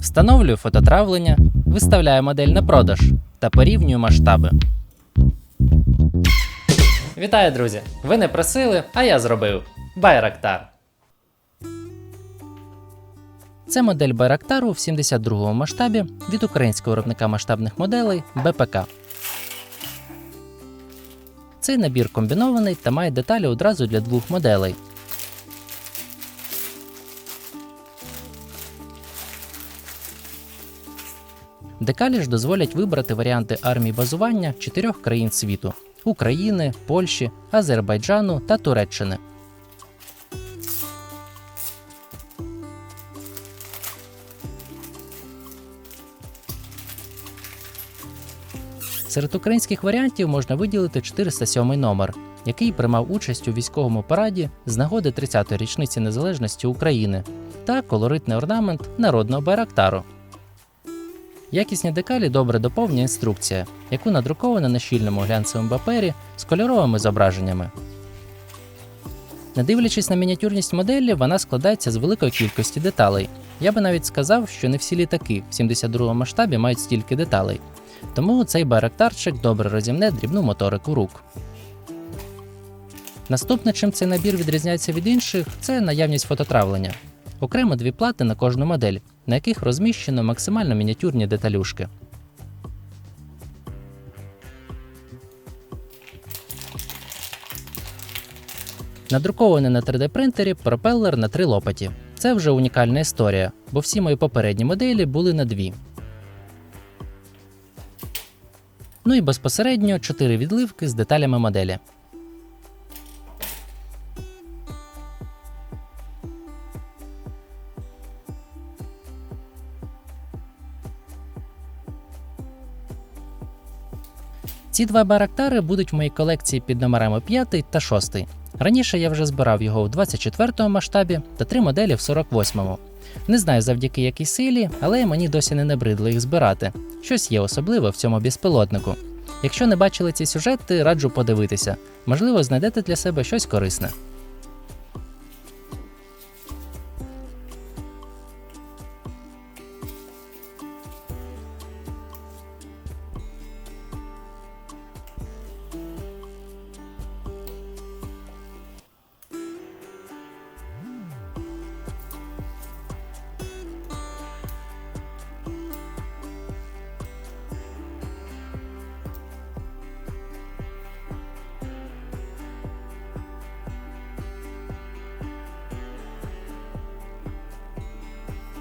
Встановлюю фототравлення, виставляю модель на продаж та порівнюю масштаби. Вітаю, друзі! Ви не просили, а я зробив. Байрактар. Це модель Байрактару в 72-му масштабі від українського виробника масштабних моделей БПК. Цей набір комбінований та має деталі одразу для двох моделей. Декалі ж дозволять вибрати варіанти армій базування чотирьох країн світу: України, Польщі, Азербайджану та Туреччини. Серед українських варіантів можна виділити 407 номер, який приймав участь у військовому параді з нагоди 30-ї річниці незалежності України, та колоритний орнамент народного байрактару. Якісні декалі добре доповнює інструкція, яку надруковано на щільному глянцевому папері з кольоровими зображеннями. Не дивлячись на мініатюрність моделі, вона складається з великої кількості деталей. Я би навіть сказав, що не всі літаки в 72 масштабі мають стільки деталей. Тому цей байрактарчик добре розімне дрібну моторику рук. Наступне, чим цей набір відрізняється від інших, це наявність фототравлення. Окремо дві плати на кожну модель, на яких розміщено максимально мініатюрні деталюшки. Надрукований на 3D принтері пропелер на три лопаті. Це вже унікальна історія, бо всі мої попередні моделі були на дві. Ну і безпосередньо 4 відливки з деталями моделі. Ці два барактари будуть в моїй колекції під номерами 5 та 6. Раніше я вже збирав його у 24 масштабі та три моделі в 48-му. Не знаю завдяки якій силі, але мені досі не набридло їх збирати. Щось є особливе в цьому безпілотнику. Якщо не бачили ці сюжети, раджу подивитися. Можливо, знайдете для себе щось корисне.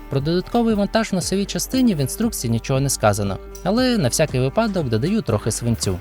Про додатковий монтаж в носовій частині в інструкції нічого не сказано, але на всякий випадок додаю трохи свинцю.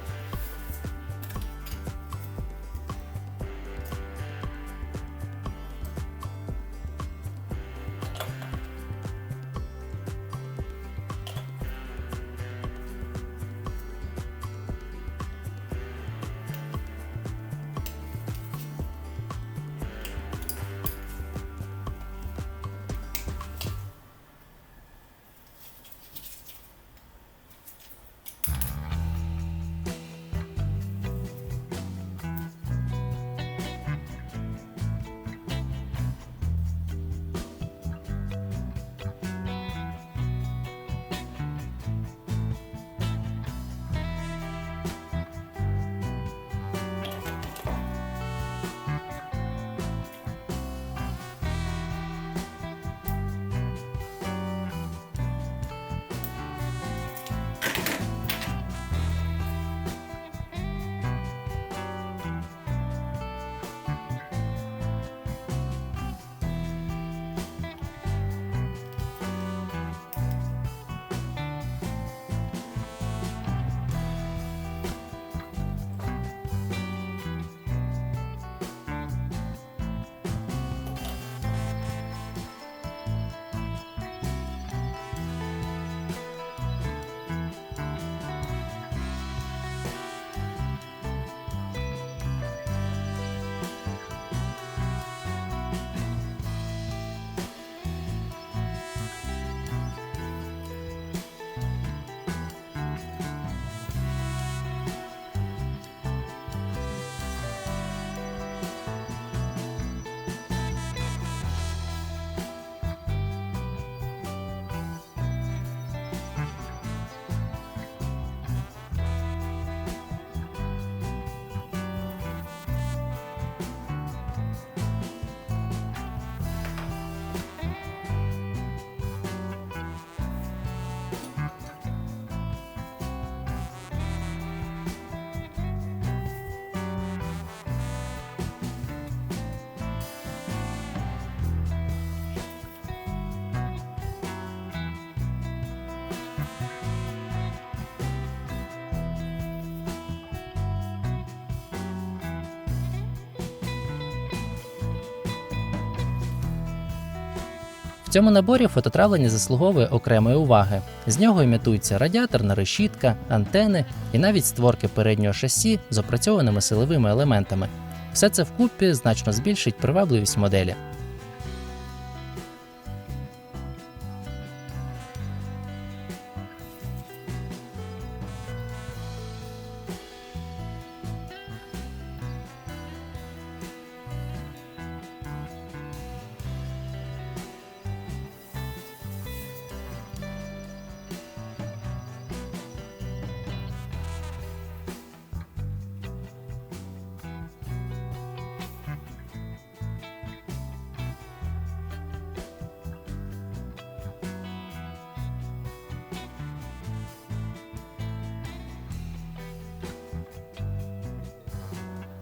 В цьому наборі фототравлення заслуговує окремої уваги. З нього імітується радіаторна решітка, антени і навіть створки переднього шасі з опрацьованими силовими елементами. Все це вкупі значно збільшить привабливість моделі.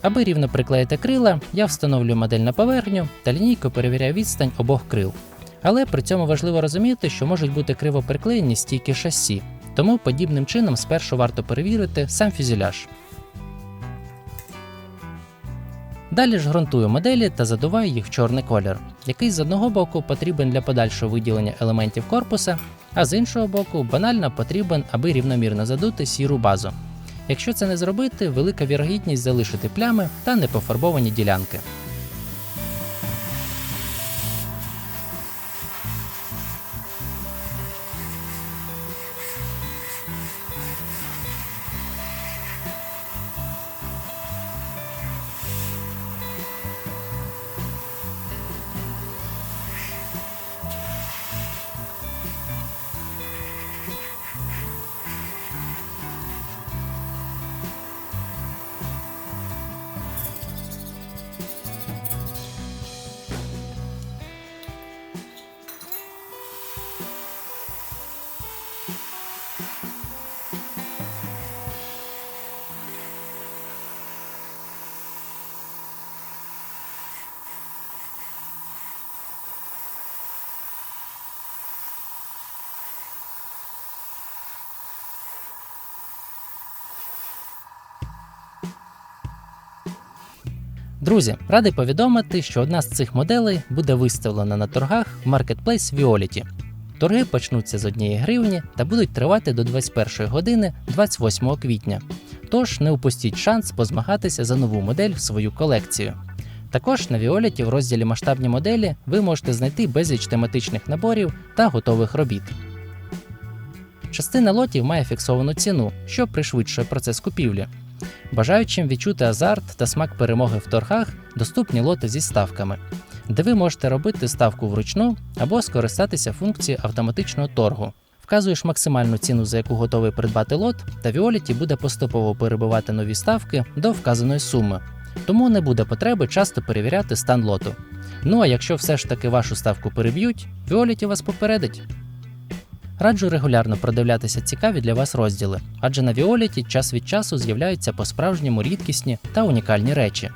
Аби рівно приклеїти крила, я встановлюю модель на поверхню та лінійкою перевіряю відстань обох крил. Але при цьому важливо розуміти, що можуть бути криво приклеєні стійки шасі, тому подібним чином спершу варто перевірити сам фюзеляж. Далі ж ґрунтую моделі та задуваю їх в чорний колір, який з одного боку потрібен для подальшого виділення елементів корпуса, а з іншого боку банально потрібен, аби рівномірно задути сіру базу. Якщо це не зробити, велика вірогідність залишити плями та непофарбовані ділянки. Друзі, радий повідомити, що одна з цих моделей буде виставлена на торгах в Marketplace Violet. Торги почнуться з 1 гривні та будуть тривати до 21 години 28 квітня. Тож не упустіть шанс позмагатися за нову модель в свою колекцію. Також на Violet в розділі масштабні моделі ви можете знайти безліч тематичних наборів та готових робіт. Частина лотів має фіксовану ціну, що пришвидшує процес купівлі. Бажаючим відчути азарт та смак перемоги в торгах доступні лоти зі ставками, де ви можете робити ставку вручну або скористатися функцією автоматичного торгу. Вказуєш максимальну ціну, за яку готовий придбати лот, та Violet буде поступово перебивати нові ставки до вказаної суми, тому не буде потреби часто перевіряти стан лоту. Ну а якщо все ж таки вашу ставку переб'ють, Violet вас попередить. Раджу регулярно продивлятися цікаві для вас розділи, адже на Віоліті час від часу з'являються по-справжньому рідкісні та унікальні речі.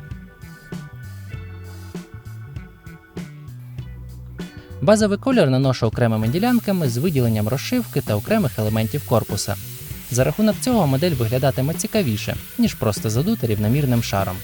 Базовий колір наношу окремими ділянками з виділенням розшивки та окремих елементів корпуса. За рахунок цього модель виглядатиме цікавіше, ніж просто задута рівномірним шаром.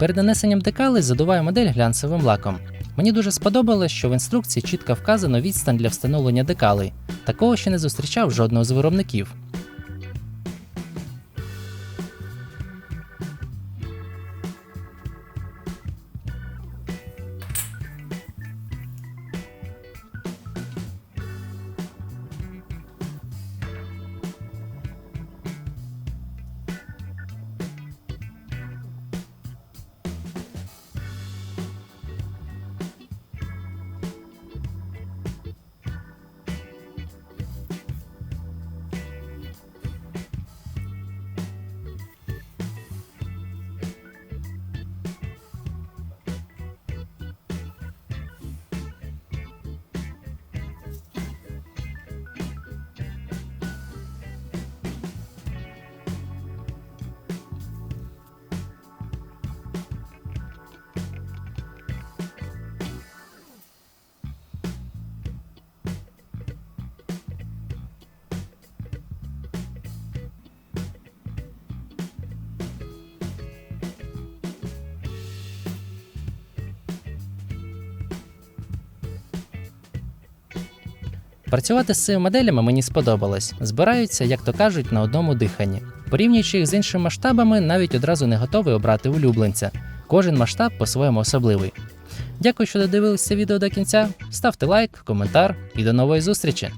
Перед нанесенням декалей задуваю модель глянцевим лаком. Мені дуже сподобалось, що в інструкції чітко вказано відстань для встановлення декалей. Такого ще не зустрічав жодного з виробників. Працювати з цими моделями мені сподобалось. Збираються, як то кажуть, на одному диханні. Порівнюючи їх з іншими масштабами, навіть одразу не готовий обрати улюбленця. Кожен масштаб по-своєму особливий. Дякую, що додивилися відео до кінця. Ставте лайк, коментар і до нової зустрічі!